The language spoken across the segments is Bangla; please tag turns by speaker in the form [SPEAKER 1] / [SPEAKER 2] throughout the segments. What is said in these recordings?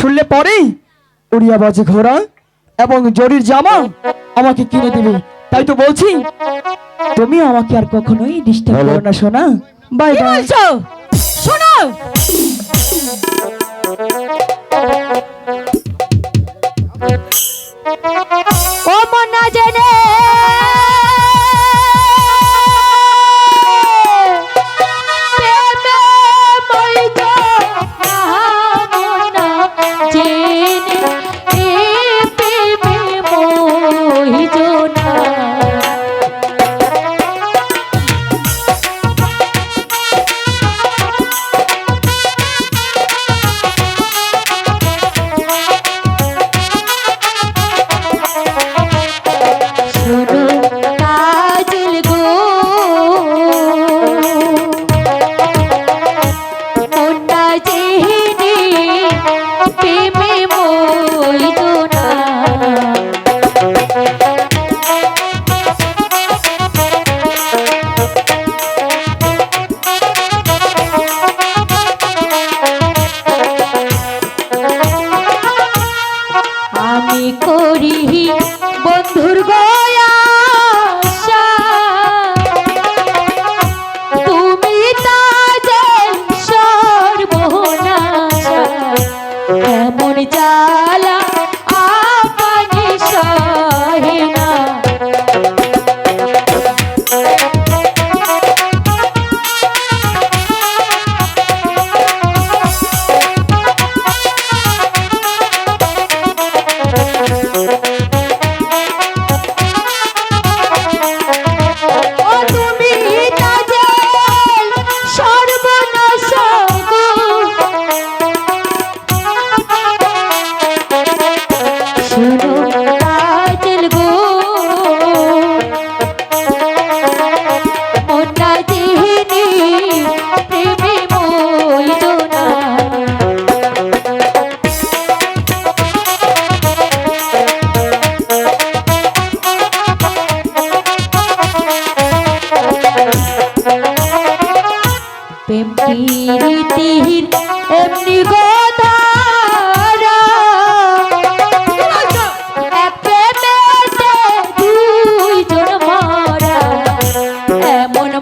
[SPEAKER 1] শুনলে পরেই? উড়িয়া বাজে ঘোড়া এবং জরির জামা আমাকে কিনে দিবে। তাই তো বলছি। তুমি আমাকে আর কখনোই ডিস্টার্ব করো না সোনা। বাই বাই
[SPEAKER 2] বলছো? শোনো। এমন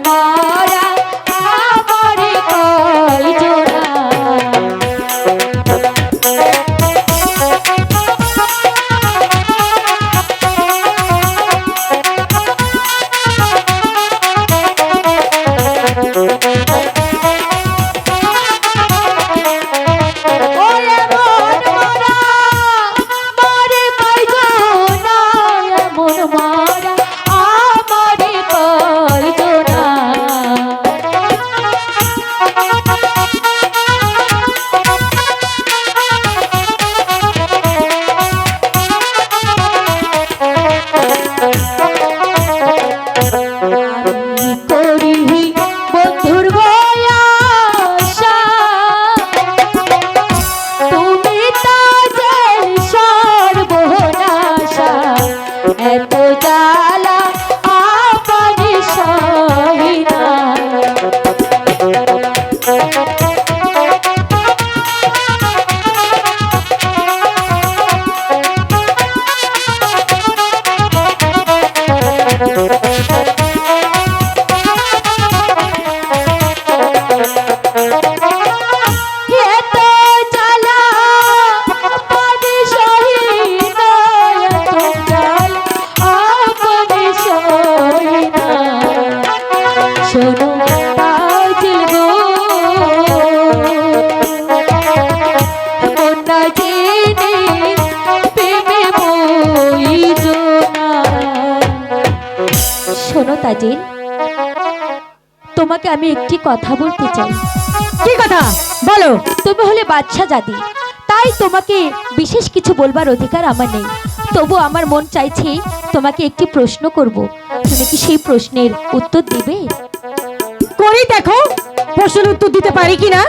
[SPEAKER 2] তাজিল তোমাকে আমি একটি কথা বলতে চাই।
[SPEAKER 3] কি কথা? বলো।
[SPEAKER 2] তুমি হলে বাচ্চা জাতি তাই তোমাকে বিশেষ কিছু বলবার অধিকার আমার নেই। তবু আমার মন চাইছে তোমাকে একটি প্রশ্ন করব। তুমি কি সেই প্রশ্নের উত্তর দেবে?
[SPEAKER 3] করেই দেখো। প্রশ্নের উত্তর দিতে পারি কিনা?